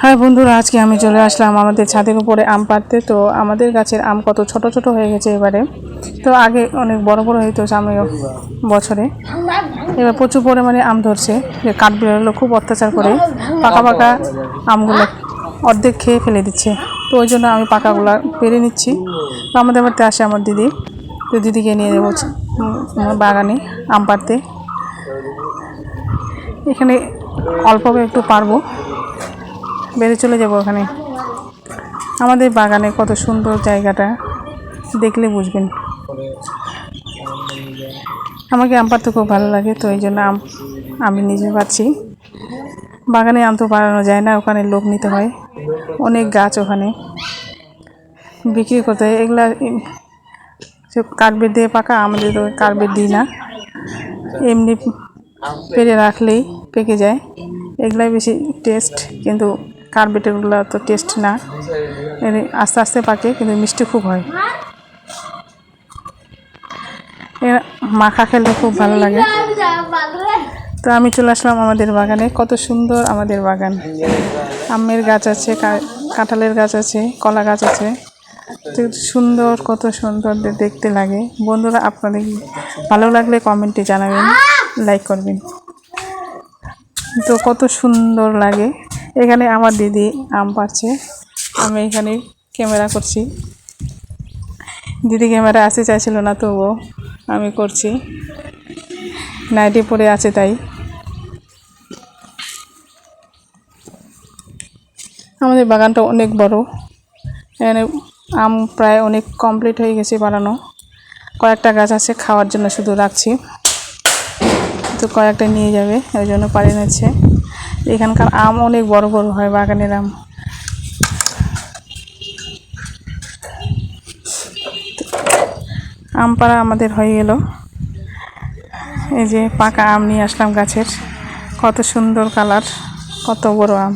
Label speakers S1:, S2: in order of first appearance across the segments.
S1: হ্যাঁ বন্ধুরা, আজকে আমি চলে আসলাম আমাদের ছাদের উপরে আম পাড়তে। তো আমাদের গাছের আম কত ছোট ছোট হয়ে গেছে এবারে। তো আগে অনেক বড় বড় হইতো সামনে বছরে। এবার প্রচুর পরিমাণে আম ধরছে। যে কাঠবিড়ালো খুব অত্যাচার করে পাকা পাকা আমগুলো অর্ধেক খেয়ে ফেলে দিচ্ছে। তো ওই জন্য আমি পাকাগুলো পেরে নিচ্ছি। তো আমাদের বাড়িতে আসে আমার দিদি। তো দিদিকে নিয়ে যাব বাগানে আম পাড়তে। এখানে অল্প একটু পারব। বেড়ে চলে যাব ওখানে। আমাদের বাগানে কত সুন্দর জায়গাটা, দেখলে বুঝবেন। আমাকে আম পাড়তে খুব ভালো লাগে, তো এই জন্য আম আমি নিজে পাচ্ছি বাগানে আম তো বাড়ানো যায় না, ওখানে লোক নিতে হয়। অনেক গাছ ওখানে। বিক্রি করতে হয়। এগুলা কার্পেট দিয়ে পাকা আমাদের তো কার্পেট দিই না। এমনি পেরে রাখলেই পেকে যায়। এগুলাই বেশি টেস্ট কিন্তু কার্বেটেরগুলো তো টেস্ট না। আস্তে আস্তে পাকে, কিন্তু মিষ্টি খুব হয়। এর মাখা খেলে খুব ভালো লাগে। তো আমি চলে আসলাম আমাদের বাগানে। কত সুন্দর আমাদের বাগান। আমের গাছ আছে কাঁঠালের গাছ আছে, কলা গাছ আছে। সুন্দর, কত সুন্দর দেখতে লাগে। বন্ধুরা, আপনাদের ভালো লাগলে কমেন্টে জানাবেন লাইক করবেন। তো কত সুন্দর লাগে। এখানে আমার দিদি আম পাচ্ছে আমি এখানে ক্যামেরা করছি। দিদি ক্যামেরা আসতে চাইছিল না, তবুও আমি করছি। নাইটি পরে আছে তাই। আমাদের বাগানটা অনেক বড়। এখানে আম প্রায় অনেক কমপ্লিট হয়ে গেছে বানানো। কয়েকটা গাছ আছে, খাওয়ার জন্য শুধু রাখছি। তো কয়েকটা নিয়ে যাবে, ওই জন্য পাড়ে নিচ্ছে। এখানকার আম অনেক বড় বড় হয়, বাগানের আম। আম পাড়া আমাদের হয়ে গেল। এই যে পাকা আম নিয়ে আসলাম গাছের। কত সুন্দর কালার, কত বড় আম।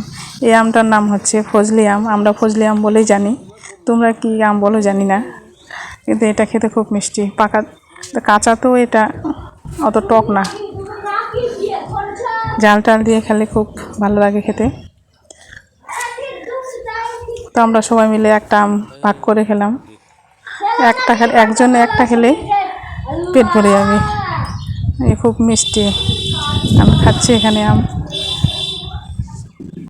S1: এই আমটার নাম হচ্ছে ফজলি আম। আমরা ফজলি আম বলেই জানি। তোমরা কি আম বলো জানি না। কিন্তু এটা খেতে খুব মিষ্টি। পাকা, কাঁচা তো এটা অত টক না। জাল টাল দিয়ে খেলে খুব ভালো লাগে খেতে। তো আমরা সবাই মিলে একটা আম ভাগ করে খেলাম। একটা খেলে একজনে একটা খেলে পেট ভরে যাবে। খুব মিষ্টি। আমি খাচ্ছি এখানে আম।